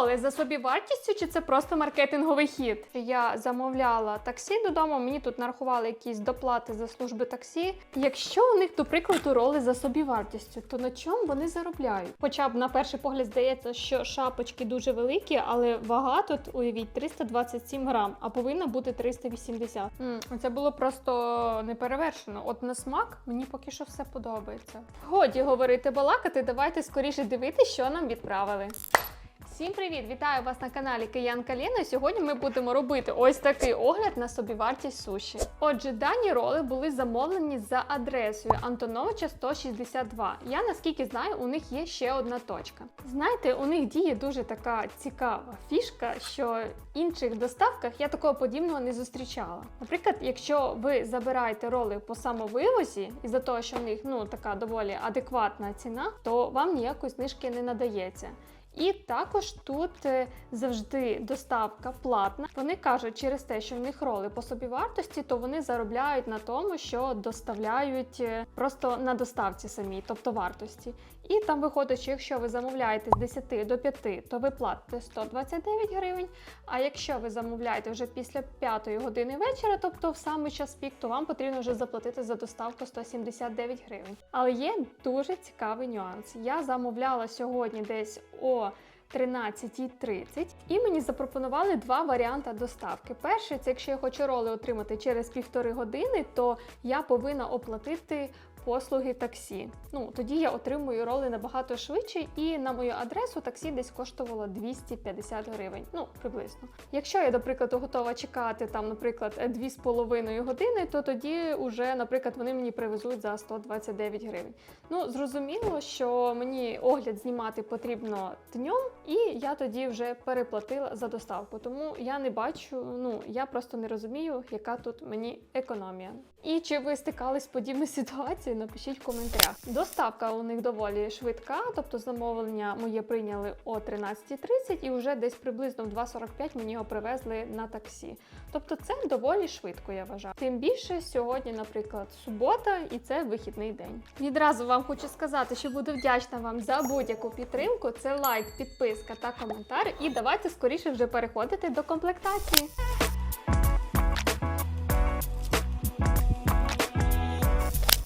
Роли за собівартістю чи це просто маркетинговий хід? Я замовляла таксі додому, мені тут нарахували якісь доплати за служби таксі. Якщо у них, до прикладу, роли за собівартістю, то на чому вони заробляють? Хоча б на перший погляд здається, що шапочки дуже великі, але вага тут, уявіть, 327 грам, а повинна бути 380. м це було просто неперевершено. От на смак мені поки що все подобається. Годі говорити балакати, давайте скоріше дивитися, що нам відправили. Всім привіт! Вітаю вас на каналі Киянка Ліна. Сьогодні ми будемо робити ось такий огляд на собівартість суші. Отже, дані роли були замовлені за адресою Антоновича 162. Я наскільки знаю, у них є ще одна точка. Знаєте, у них діє дуже така цікава фішка, що в інших доставках я такого подібного не зустрічала. Наприклад, якщо ви забираєте роли по самовивозі, і за того, що в них ну така доволі адекватна ціна, то вам ніякої знижки не надається. І також тут е, завжди доставка платна. Вони кажуть, через те, що в них роли по собівартості, то вони заробляють на тому, що доставляють е, просто на доставці самій, тобто вартості. І там виходить, що якщо ви замовляєте з 10 до 5, то ви платите 129 гривень. А якщо ви замовляєте вже після 5 години вечора, тобто в самий час пік, то вам потрібно вже заплатити за доставку 179 гривень. Але є дуже цікавий нюанс. Я замовляла сьогодні десь о 13.30 і мені запропонували два варіанти доставки. Перший це якщо я хочу роли отримати через півтори години, то я повинна оплатити послуги таксі. Ну тоді я отримую роли набагато швидше, і на мою адресу таксі десь коштувало 250 гривень. Ну приблизно. Якщо я, до прикладу, готова чекати там, наприклад, 2,5 години, то тоді вже, наприклад, вони мені привезуть за 129 гривень. Ну зрозуміло, що мені огляд знімати потрібно днем, і я тоді вже переплатила за доставку. Тому я не бачу, ну я просто не розумію, яка тут мені економія. І чи ви стикались з подібною ситуацією? Напишіть в коментарях. Доставка у них доволі швидка, тобто замовлення моє прийняли о 13.30 і вже десь приблизно в 2.45 мені його привезли на таксі. Тобто це доволі швидко, я вважаю. Тим більше сьогодні, наприклад, субота, і це вихідний день. Відразу вам хочу сказати, що буду вдячна вам за будь-яку підтримку. Це лайк, підписка та коментар. І давайте скоріше вже переходити до комплектації.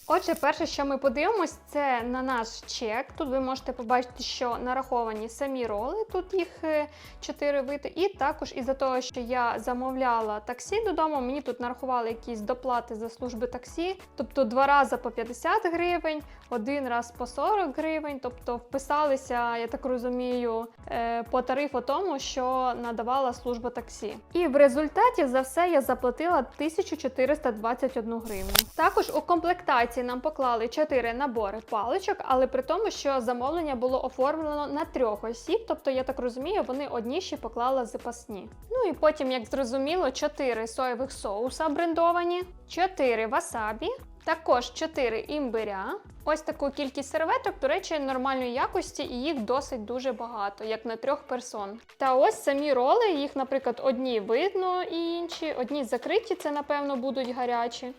Отже, перше, що ми подивимось, це на наш чек. Тут ви можете побачити, що нараховані самі роли, тут їх 4 види. І також із-за того, що я замовляла таксі додому, мені тут нарахували якісь доплати за служби таксі, тобто два рази по 50 гривень, один раз по 40 гривень. Тобто вписалися, я так розумію, е, по тарифу тому, що надавала служба таксі. І в результаті за все я заплатила 1421 гривню. Також у комплектації нам поклали 4 набори паличок, але при тому, що замовлення було оформлено на трьох осіб, тобто, я так розумію, вони одні ще поклали запасні. Ну і потім, як зрозуміло, 4 соєвих соуса брендовані, 4 васабі, також 4 імбиря. Ось таку кількість серветок, до речі, нормальної якості, і їх досить дуже багато, як на трьох персон. Та ось самі роли, їх, наприклад, одні видно і інші, одні закриті, це, напевно, будуть гарячі.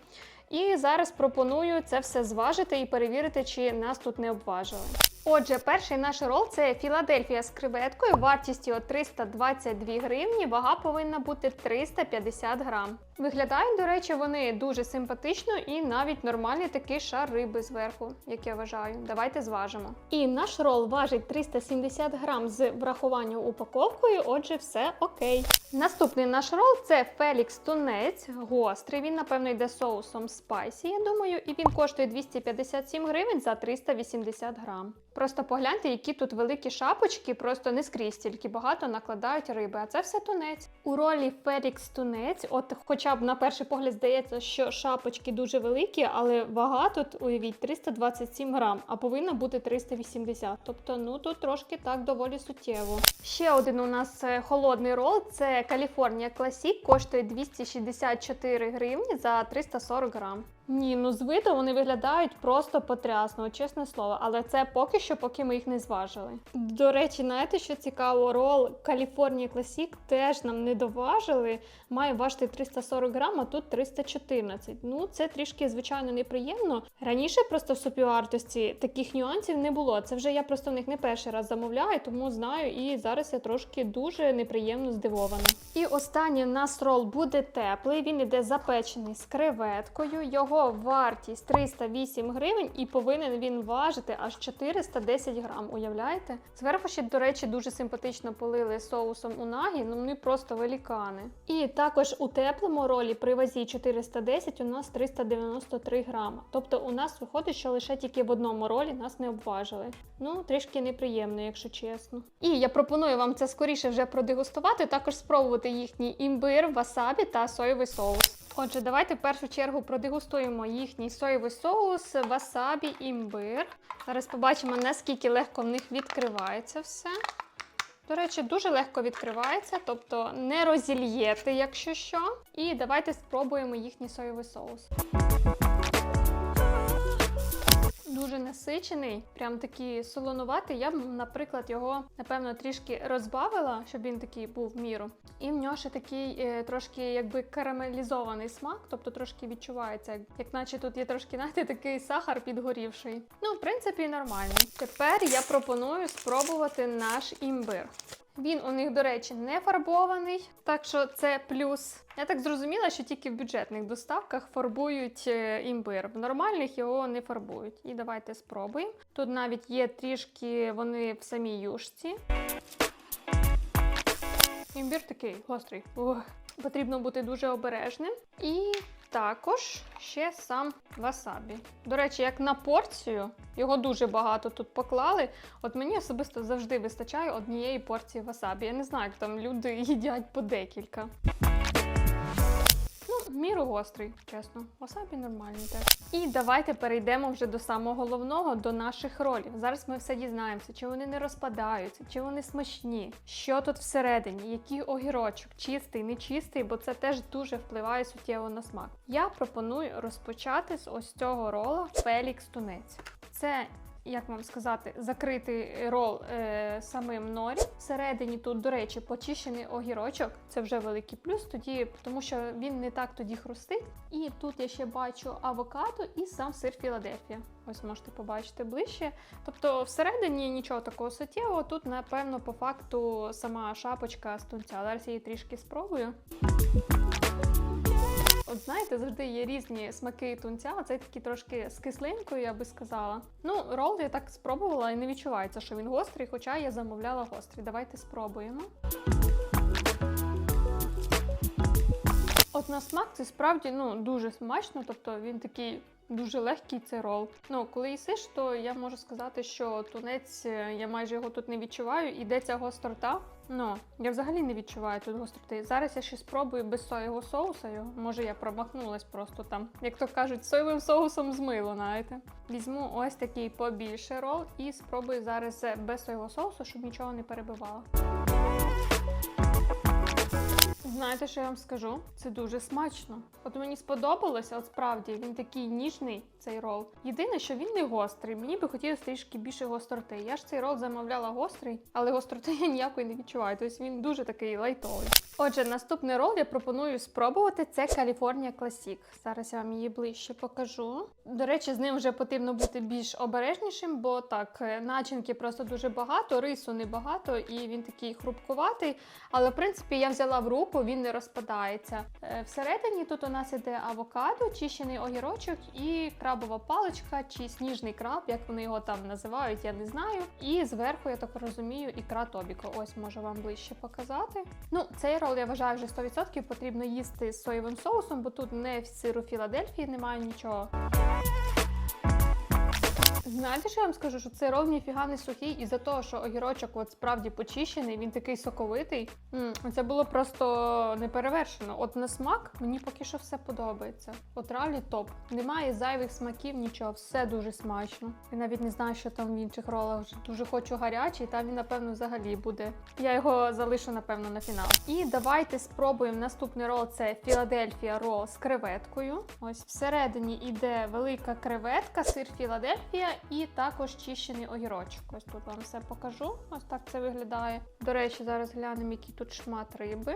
І зараз пропоную це все зважити і перевірити, чи нас тут не обважили. Отже, перший наш рол це Філадельфія з креветкою, вартістю 322 гривні, вага повинна бути 350 грам. Виглядають, до речі, вони дуже симпатично і навіть нормальний такий шар риби зверху, як я вважаю. Давайте зважимо. І наш рол важить 370 грам з врахуванням упаковкою, отже, все окей. Наступний наш рол це Фелікс Тунець, гострий. Він, напевно, йде соусом спайсі, я думаю, і він коштує 257 гривень за 380 грам. Просто погляньте, які тут великі шапочки, просто не скрізь тільки багато накладають риби, а це все тунець. У ролі Фелікс Тунець, от хоча б на перший погляд здається, що шапочки дуже великі, але вага тут, уявіть, 327 грам, а повинна бути 380. Тобто, ну тут трошки так доволі суттєво. Ще один у нас е, холодний рол це California Classic, коштує 264 гривні за 340 грам. Ні, ну з виду вони виглядають просто потрясно, чесне слово. Але це поки що, поки ми їх не зважили. До речі, знаєте, що цікаво, рол California Classic теж нам не доважили. Має важити 340 грам, а тут 314. Ну, це трішки, звичайно, неприємно. Раніше просто в супівартості таких нюансів не було. Це вже я просто в них не перший раз замовляю, тому знаю. І зараз я трошки дуже неприємно здивована. І останній в нас рол буде теплий. Він іде запечений з креветкою. Його вартість 308 гривень, і повинен він важити аж 410 грам. Уявляєте? Зверху ще, до речі, дуже симпатично полили соусом унагі, ну вони просто великани. І також у теплому ролі при вазі 410 у нас 393 грама. Тобто у нас виходить, що лише тільки в одному ролі нас не обважили. Ну, трішки неприємно, якщо чесно. І я пропоную вам це скоріше вже продегустувати, також спробувати їхній імбир, васабі та соєвий соус. Отже, давайте в першу чергу продегустуємо їхній соєвий соус, васабі, імбир. Зараз побачимо, наскільки легко в них відкривається все. До речі, дуже легко відкривається, тобто не розільєте, якщо що. І давайте спробуємо їхній соєвий соус. Дуже насичений, прям такий солонуватий. Я б, наприклад, його напевно трішки розбавила, щоб він такий був в міру. І в нього ще такий е, трошки якби карамелізований смак, тобто трошки відчувається, як, наче тут є трошки знаєте, такий сахар підгорівший. Ну, в принципі, нормально. Тепер я пропоную спробувати наш імбир. Він у них, до речі, не фарбований, так що це плюс. Я так зрозуміла, що тільки в бюджетних доставках фарбують е, імбир. В нормальних його не фарбують. І давайте спробуємо. Тут навіть є трішки вони в самій юшці. Імбір такий гострий. Ух. Потрібно бути дуже обережним. І також ще сам васабі. До речі, як на порцію, його дуже багато тут поклали. От мені особисто завжди вистачає однієї порції васабі. Я не знаю, як там люди їдять по декілька. Міру гострий, чесно. Васабі нормальний теж. І давайте перейдемо вже до самого головного, до наших ролів. Зараз ми все дізнаємося, чи вони не розпадаються, чи вони смачні, що тут всередині, який огірочок, чистий, нечистий, бо це теж дуже впливає суттєво на смак. Я пропоную розпочати з ось цього рола Фелікс Тунець. Це як вам сказати, закритий рол е, самим норі. Всередині тут, до речі, почищений огірочок. Це вже великий плюс, тоді, тому що він не так тоді хрустить. І тут я ще бачу авокадо і сам сир Філадельфія. Ось можете побачити ближче. Тобто, всередині нічого такого суттєвого. Тут, напевно, по факту сама шапочка з тунця. Зараз її трішки спробую. От знаєте, завжди є різні смаки тунця, а цей такий трошки з кислинкою, я би сказала. Ну, рол я так спробувала і не відчувається, що він гострий, хоча я замовляла гострий. Давайте спробуємо. От на смак це справді ну, дуже смачно, тобто він такий дуже легкий цей рол. Ну, коли їсиш, то я можу сказати, що тунець, е, я майже його тут не відчуваю. Іде ця гострота. Ну, я взагалі не відчуваю тут гостроти. Зараз я ще спробую без соєвого соуса його. Може, я промахнулась просто там, як то кажуть, соєвим соусом змило, знаєте. Візьму ось такий побільше рол і спробую зараз е, без соєвого соусу, щоб нічого не перебивало. Знаєте, що я вам скажу? Це дуже смачно. От мені сподобалося, от справді він такий ніжний, цей рол. Єдине, що він не гострий. Мені би хотілося трішки більше гостроти. Я ж цей рол замовляла гострий, але гостроти я ніякої не відчуваю. Тобто він дуже такий лайтовий. Отже, наступний рол я пропоную спробувати. Це California Classic. Зараз я вам її ближче покажу. До речі, з ним вже потрібно бути більш обережнішим, бо так, е, начинки просто дуже багато, рису небагато, і він такий хрупкуватий. Але в принципі я взяла в руку, він не розпадається. Е, Всередині тут у нас іде авокадо, чищений огірочок і крабова паличка, чи сніжний краб, як вони його там називають, я не знаю. І зверху, я так розумію, ікра Тобіко. Ось можу вам ближче показати. Ну, цей рол я вважаю вже 100% потрібно їсти з соєвим соусом, бо тут не в сиру Філадельфії немає нічого. Знаєте, що я вам скажу? Що це ров ніфіга не сухий, і за того, що огірочок от справді почищений, він такий соковитий. М, Це було просто неперевершено. От на смак мені поки що все подобається. От реалі топ. Немає зайвих смаків, нічого, все дуже смачно. Я навіть не знаю, що там в інших ролах. Дуже хочу гарячий, там він, напевно, взагалі буде. Я його залишу, напевно, на фінал. І давайте спробуємо наступний рол. Це Філадельфія рол з креветкою. Ось всередині йде велика креветка, сир Філадельфія і також чищений огірочок. Ось тут вам все покажу. Ось так це виглядає. До речі, зараз глянемо, який тут шмат риби.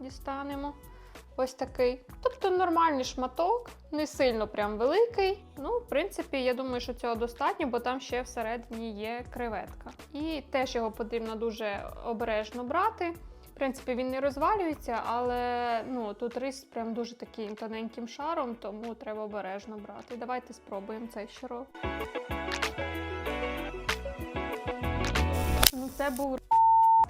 Дістанемо. Ось такий. Тобто нормальний шматок, не сильно прям великий. Ну, в принципі, я думаю, що цього достатньо, бо там ще всередині є креветка. І теж його потрібно дуже обережно брати. В принципі, він не розвалюється, але ну, тут рис прям дуже таким тоненьким шаром, тому треба обережно брати. Давайте спробуємо цей щиро. Ну, це був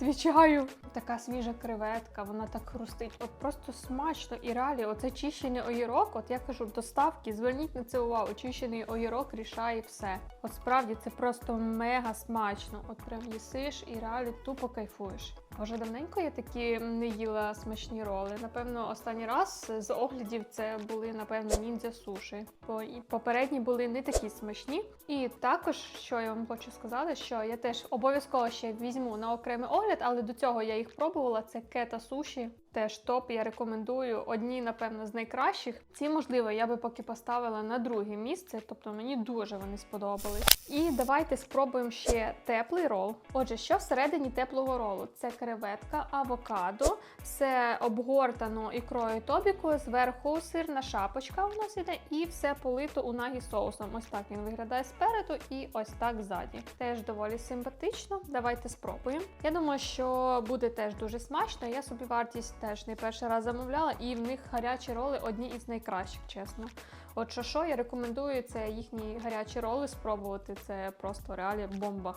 Відвічаю. Така свіжа креветка, вона так хрустить. От просто смачно і реалі, оце чищений огірок, от я кажу, доставки, зверніть на це увагу. Чищений огірок рішає все. От справді це просто мега смачно. От прям їсиш і реалі тупо кайфуєш. Вже давненько я такі не їла смачні роли. Напевно, останній раз з оглядів це були, напевно, ніндзя суші. Бо і попередні були не такі смачні. І також, що я вам хочу сказати, що я теж обов'язково ще візьму на окремий огляд, але до цього я їх пробувала. Це кета суші. Теж топ, я рекомендую. Одні, напевно, з найкращих. Ці, можливо, я би поки поставила на друге місце, тобто мені дуже вони сподобались. І давайте спробуємо ще теплий рол. Отже, що всередині теплого ролу? Це креветка, авокадо, все обгортано ікрою тобіку, зверху сирна шапочка у нас іде, і все полито унагі соусом. Ось так він виглядає спереду і ось так ззаді. Теж доволі симпатично. Давайте спробуємо. Я думаю, що буде теж дуже смачно. Я собі вартість теж не перший раз замовляла, і в них гарячі роли одні із найкращих, чесно. От що що я рекомендую це їхні гарячі роли спробувати. Це просто реалі бомба.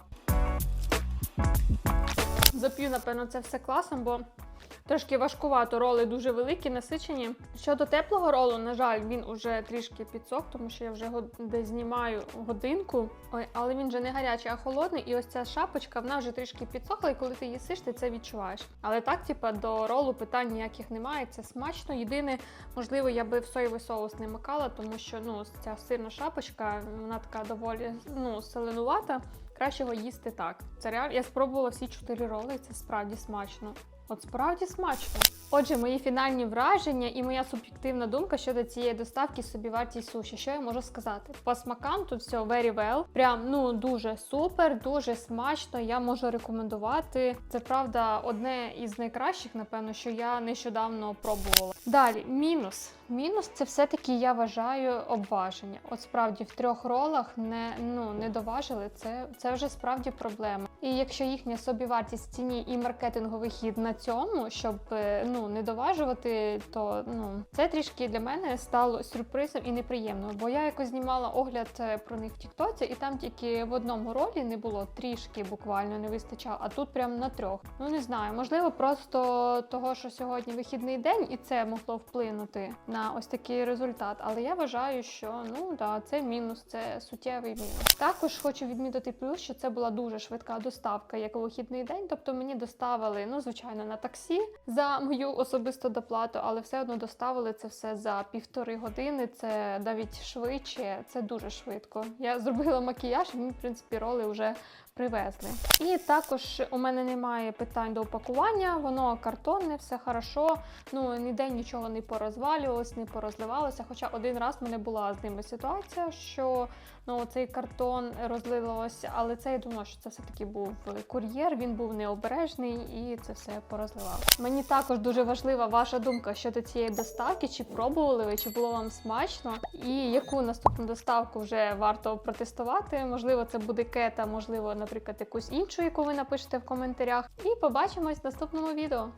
Зап'ю, напевно, це все класом, бо трошки важкувато роли дуже великі, насичені. Щодо теплого ролу, на жаль, він уже трішки підсох, тому що я вже десь знімаю годинку. Ой, але він вже не гарячий, а холодний. І ось ця шапочка, вона вже трішки підсохла, і коли ти їсиш, ти це відчуваєш. Але так, типа, до ролу питань ніяких немає. Це смачно. Єдине, можливо, я би в соєвий соус не макала, тому що ну, ця сирна шапочка, вона така доволі ну, соленувата. Краще його їсти так. Це реально. Я спробувала всі чотири роли, і це справді смачно. От справді смачно. Отже, мої фінальні враження і моя суб'єктивна думка щодо цієї доставки собівартість суші. Що я можу сказати? По смакам тут все very well. Прям ну дуже супер, дуже смачно. Я можу рекомендувати. Це правда одне із найкращих, напевно, що я нещодавно пробувала. Далі, мінус. Мінус це все-таки я вважаю обваження. От справді в трьох ролах не ну не доважили. Це, це вже справді проблема. І якщо їхня собівартість ціні і маркетинговий хід на цьому, щоб е, ну не доважувати, то ну це трішки для мене стало сюрпризом і неприємно. Бо я якось знімала огляд е, про них в Тіктоці, і там тільки в одному ролі не було трішки буквально не вистачало, а тут прям на трьох. Ну не знаю, можливо, просто того, що сьогодні вихідний день, і це могло вплинути на ось такий результат. Але я вважаю, що ну да, це мінус, це суттєвий мінус. Також хочу відмітити плюс, що це була дуже швидка доставка, як у вихідний день. Тобто мені доставили, ну звичайно, на таксі за мою особисту доплату, але все одно доставили це все за півтори години. Це навіть швидше, це дуже швидко. Я зробила макіяж, і мені в принципі роли вже привезли. І також у мене немає питань до упакування, воно картонне, все хорошо. Ну ніде нічого не порозвалювалось, не порозливалося. Хоча один раз в мене була з ними ситуація, що ну цей картон розливався, але це я думала, що це все-таки був кур'єр. Він був необережний і це все порозливав. Мені також дуже важлива ваша думка щодо цієї доставки. Чи пробували ви, чи було вам смачно, і яку наступну доставку вже варто протестувати? Можливо, це буде кета, можливо, наприклад, якусь іншу, яку ви напишете в коментарях. І побачимось в наступному відео.